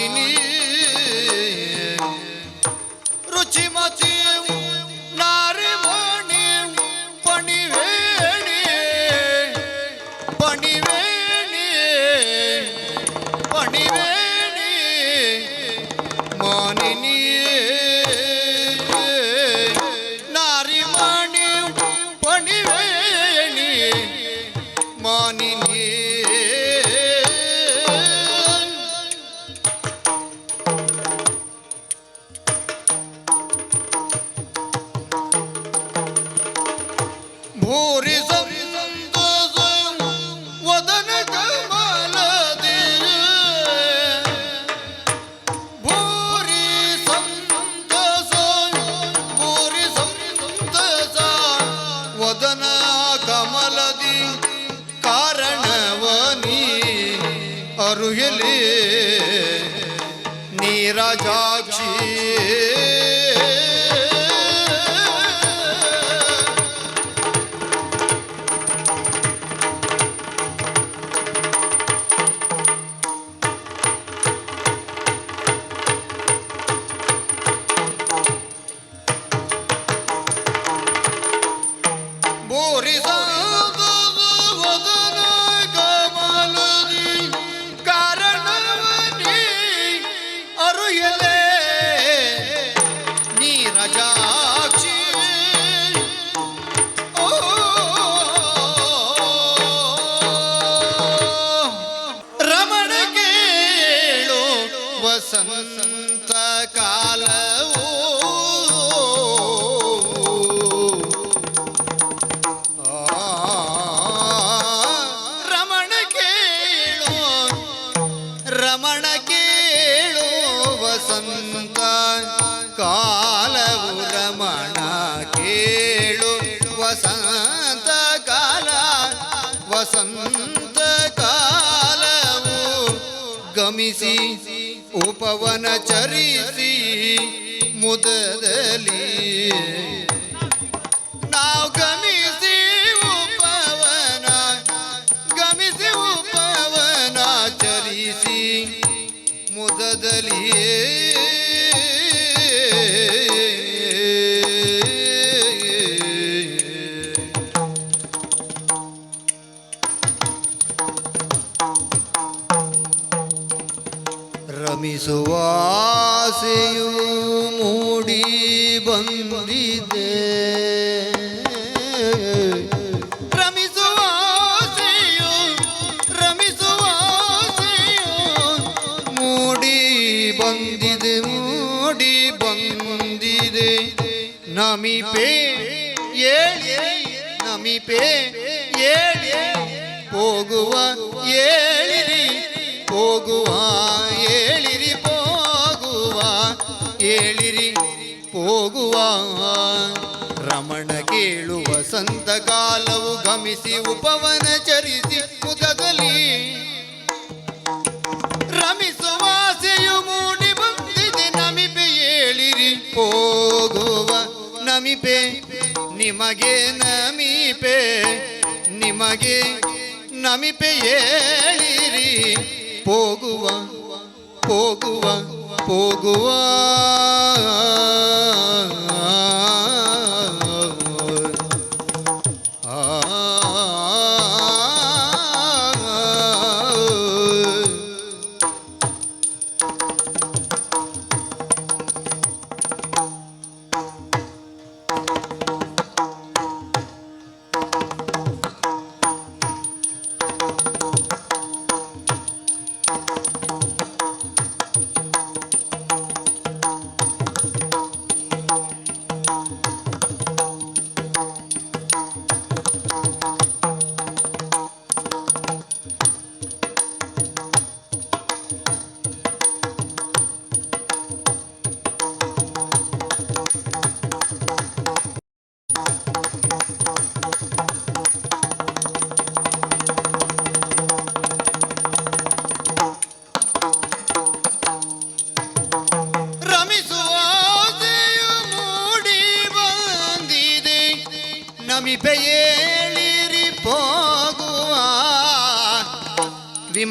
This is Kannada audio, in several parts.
Mini Horizon. ಗಮಿಸಿ ಉಪವನ ಚರಿಸಿ ಮುದದಲ್ಲಿ. ನಾವು ಗಮಿಸಿ ಉಪವನ ಗಮಿಸಿ ಉಪವನ ಚರಿಸಿ ಮುದದಲಿಯೇ ನಮಿಪೆ ಏಳಿ ಹೋಗುವ ಏಳಿರಿ ಹೋಗುವ ಏಳಿರಿ ಹೋಗುವ ಏಳಿರಿ, ಹೋಗುವ. ರಮಣ ಕೇಳುವ ಸಂತ ಕಾಲವು ಗಮಿಸಿ ಉಪವನ ಚರಿಸಿ ಮುದಗಲಿ ರಮಿಸುವಾಸೆಯು ಮೂಡಿ ಬಂದಿದೆ, ನಮಿಪೆ ಏಳಿರಿ, ಹೋಗುವ ನಮಿಪೆ ನಿಮಗೆ ನಮಿಪೆ ನಿಮಗೆ ನಮಿಪೆ ಏಳಿರಿ ಹೋಗುವ ಹೋಗುವ ಹೋಗುವ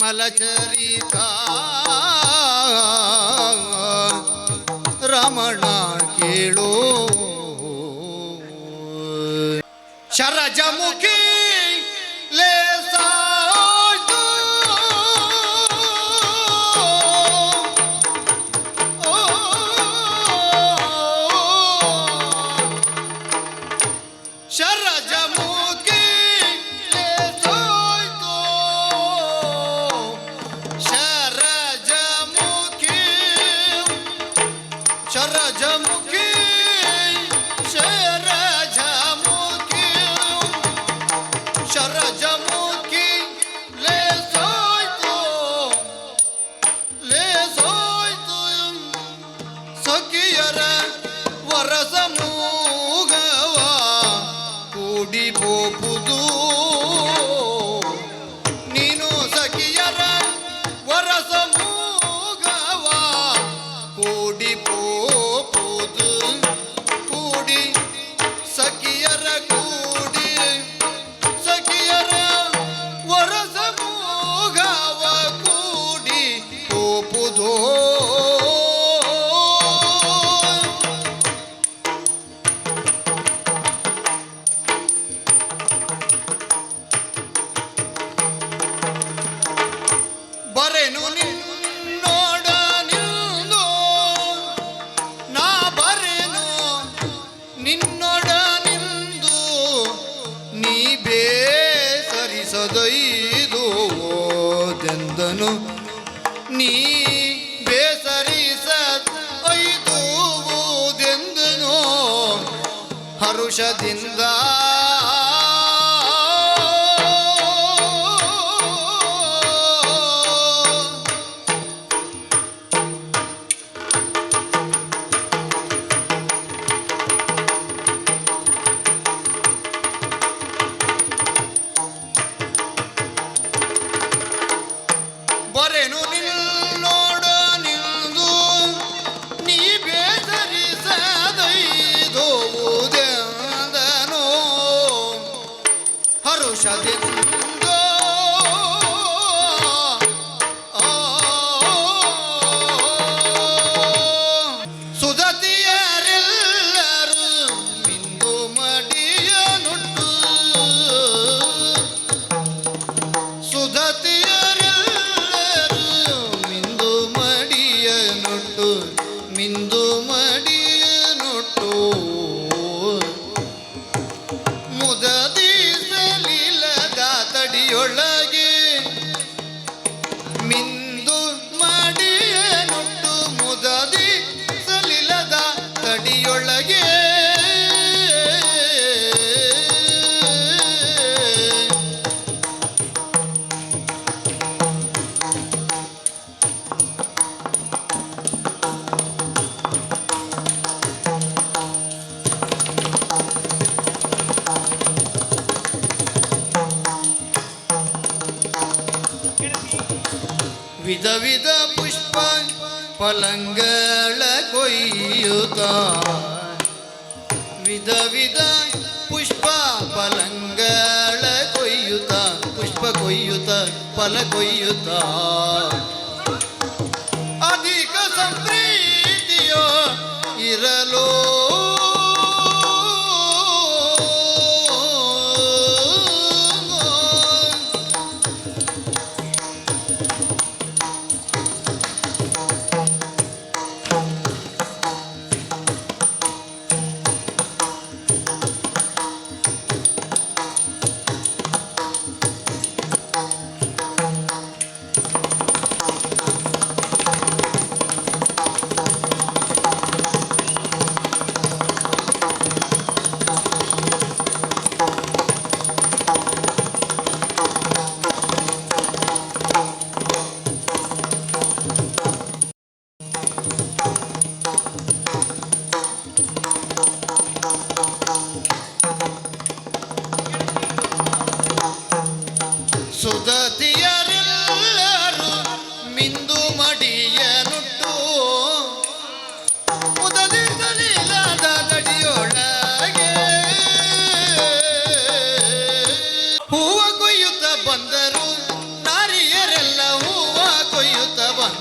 ವಿಮಲ ಚರಿತ. ರಮಣ ಕೇಳು. ಶರಜಮುಖಿ ದುದೋ ಫಲಂಗಳ ಕೊಯ್ಯುತ್ತ ವಿಧ ವಿಧ ಪುಷ್ಪ ಫಲಂಗಳ ಕೊಯ್ಯುತ್ತ ಪುಷ್ಪ ಕೊಯ್ಯುತ್ತ ಫಲ ಕೊಯ್ಯುತ್ತ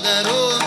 Garoto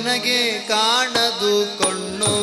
ನನಗೆ ಕಾಣದು ಕಣ್ಣು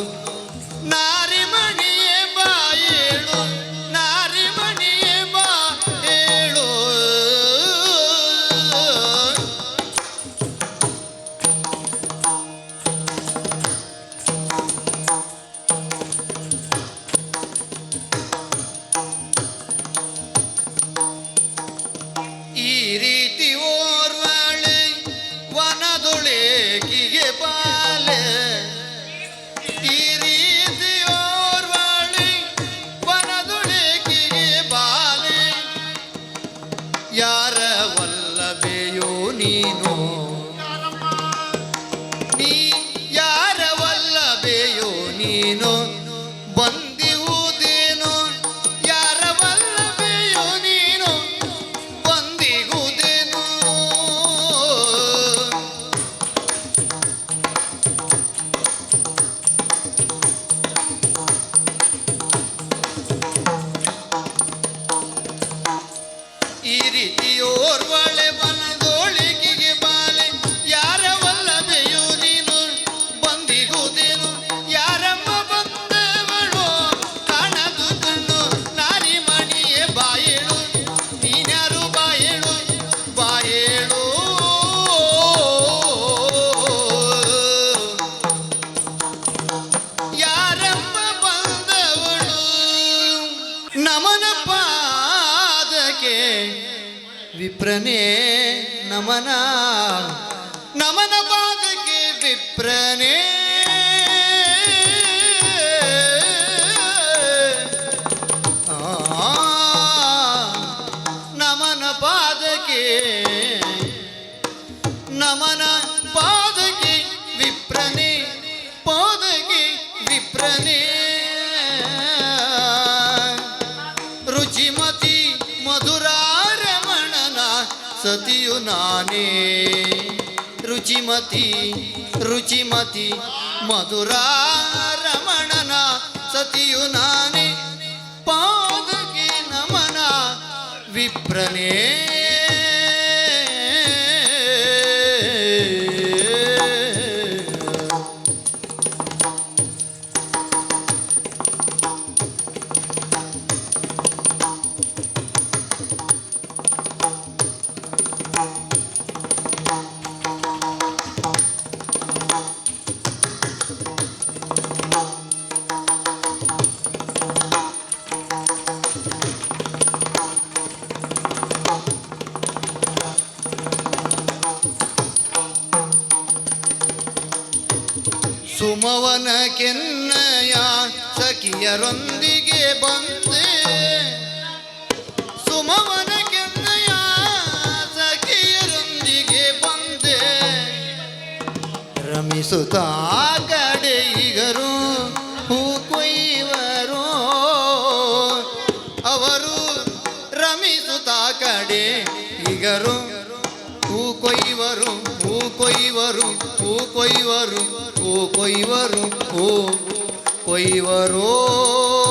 ಮಾಡಲಿಕ್ಕೆ ವಿಪ್ರನೇ ನಮನ. ನಮನ ಪಾದಕ್ಕೆ ವಿಪ್ರನೇ नाने। रुचिमती रुचिमती मधुरा रमणना सतियु नाने। पाद के नमना विप्रने ಸುಮವನ ಕೆನ್ನಯ ಸಖಿಯರೊಂದಿಗೆ ಬಂದೆ. ಸುಮವನ ಕೆನ್ನಯ ಸಖಿಯರೊಂದಿಗೆ ಬಂದೆ. ರಮಿಸುತ್ತಾಗ કોઈ વરો ઓ કોઈ વરો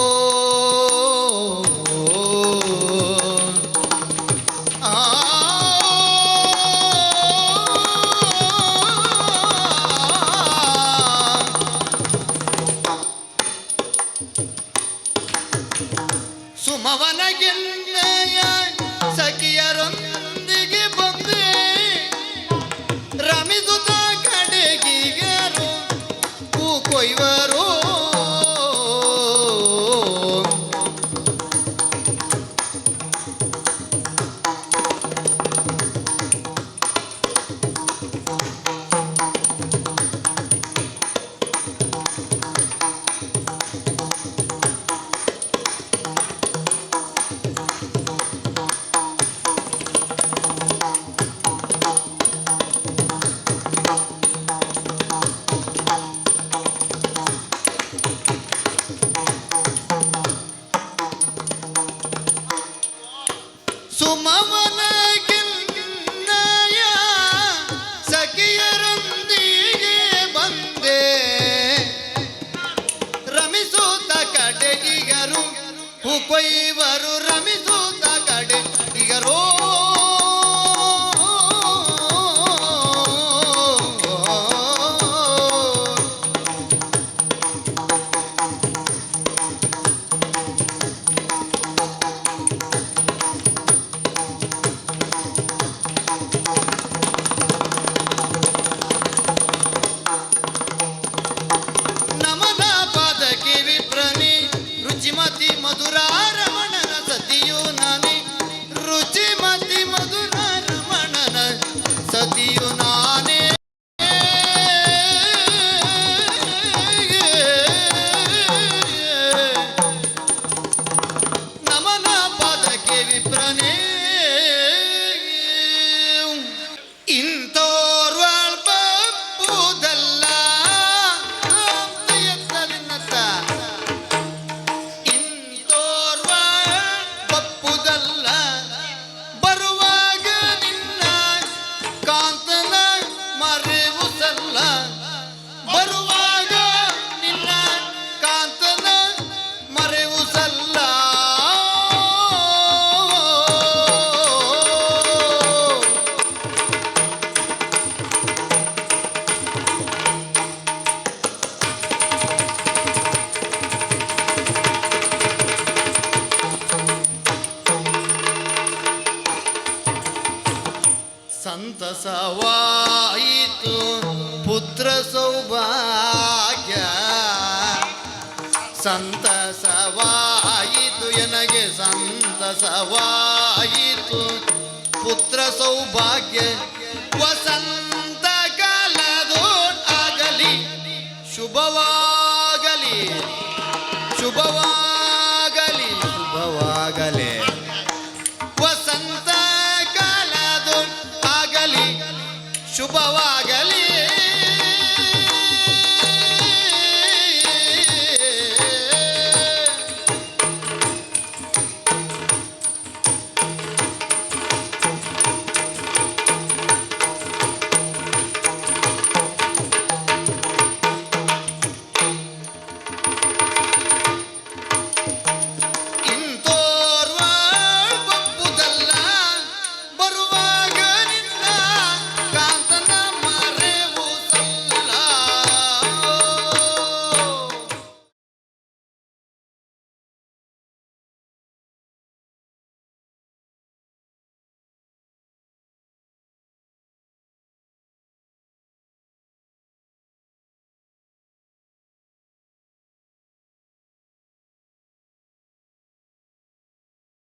ಪುತ್ರ ಸೌಭಾಗ್ಯ ವಸಂತ